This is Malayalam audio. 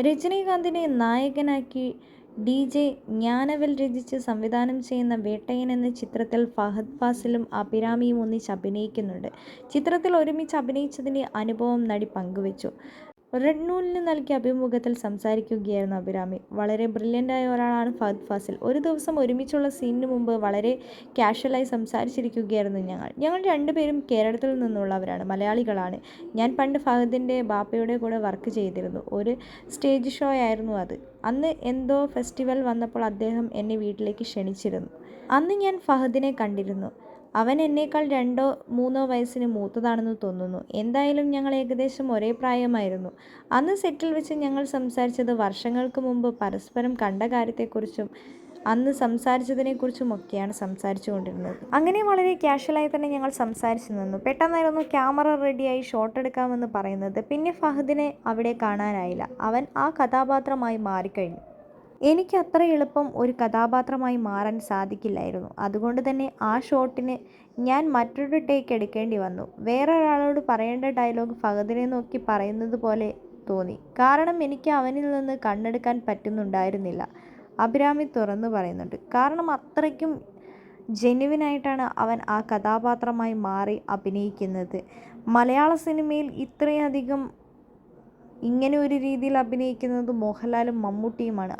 രജനീകാന്തിനെ നായകനാക്കി ഡി ജെ ജ്ഞാനവൽ രചിച്ച് സംവിധാനം ചെയ്യുന്ന വേട്ടയൻ എന്ന ചിത്രത്തിൽ ഫഹദ് ഫാസിലും അഭിരാമിയും ഒന്നിച്ച് അഭിനയിക്കുന്നുണ്ട്. ചിത്രത്തിൽ ഒരുമിച്ച് അഭിനയിച്ചതിന്റെ അനുഭവം നടി പങ്കുവെച്ചു. റെഡ് നൂലിന് നൽകിയ അഭിമുഖത്തിൽ സംസാരിക്കുകയായിരുന്നു അഭിരാമി. "വളരെ ബ്രില്യന്റായ ഒരാളാണ് ഫഹദ് ഫാസിൽ. ഒരു ദിവസം ഒരുമിച്ചുള്ള സീനിന് മുമ്പ് വളരെ കാഷ്വലായി സംസാരിച്ചിരിക്കുകയായിരുന്നു ഞങ്ങൾ. ഞങ്ങൾ രണ്ടുപേരും കേരളത്തിൽ നിന്നുള്ളവരാണ്, മലയാളികളാണ്. ഞാൻ പണ്ട് ഫഹദിന്റെ ബാപ്പയുടെ കൂടെ വർക്ക് ചെയ്തിരുന്നു. ഒരു സ്റ്റേജ് ഷോ ആയിരുന്നു അത്. അന്ന് എന്തോ ഫെസ്റ്റിവൽ വന്നപ്പോൾ അദ്ദേഹം എന്നെ വീട്ടിലേക്ക് ക്ഷണിച്ചിരുന്നു. അന്ന് ഞാൻ ഫഹദിനെ കണ്ടിരുന്നു. അവൻ എന്നേക്കാൾ രണ്ടോ മൂന്നോ വയസ്സിന് മൂത്തതാണെന്ന് തോന്നുന്നു. എന്തായാലും ഞങ്ങൾ ഏകദേശം ഒരേ പ്രായമായിരുന്നു. അന്ന് സെറ്റിൽ വെച്ച് ഞങ്ങൾ സംസാരിച്ചത് വർഷങ്ങൾക്ക് മുമ്പ് പരസ്പരം കണ്ട കാര്യത്തെക്കുറിച്ചും അന്ന് സംസാരിച്ചതിനെക്കുറിച്ചും സംസാരിച്ചതിനെക്കുറിച്ചുമൊക്കെയാണ് സംസാരിച്ചുകൊണ്ടിരുന്നത്. അങ്ങനെ വളരെ ക്യാഷ്വലായി തന്നെ ഞങ്ങൾ സംസാരിച്ചു നിന്നു. പെട്ടെന്നായിരുന്നു ക്യാമറ റെഡിയായി ഷോട്ട് എടുക്കാമെന്ന് പറയുന്നത്. പിന്നെ ഫഹദിനെ അവിടെ കാണാനായില്ല. അവൻ ആ കഥാപാത്രമായി മാറിക്കഴിഞ്ഞു. എനിക്ക് അത്ര എളുപ്പം ഒരു കഥാപാത്രമായി മാറാൻ സാധിക്കില്ലായിരുന്നു. അതുകൊണ്ട് തന്നെ ആ ഷോട്ടിന് ഞാൻ മറ്റൊരു ടേക്ക് എടുക്കേണ്ടി വന്നു. വേറൊരാളോട് പറയേണ്ട ഡയലോഗ് ഫഹദിനെ നോക്കി പറയുന്നത് പോലെ തോന്നി. കാരണം എനിക്ക് അവനിൽ നിന്ന് കണ്ണെടുക്കാൻ പറ്റുന്നുണ്ടായിരുന്നില്ല. അഭിരാമി തുറന്നു പറയുന്നുണ്ട്. കാരണം അത്രയ്ക്കും ജെനുവിനായിട്ടാണ് അവൻ ആ കഥാപാത്രമായി മാറി അഭിനയിക്കുന്നത്. മലയാള സിനിമയിൽ ഇത്രയധികം ഇങ്ങനെ ഒരു രീതിയിൽ അഭിനയിക്കുന്നത് മോഹൻലാലും മമ്മൂട്ടിയുമാണ്.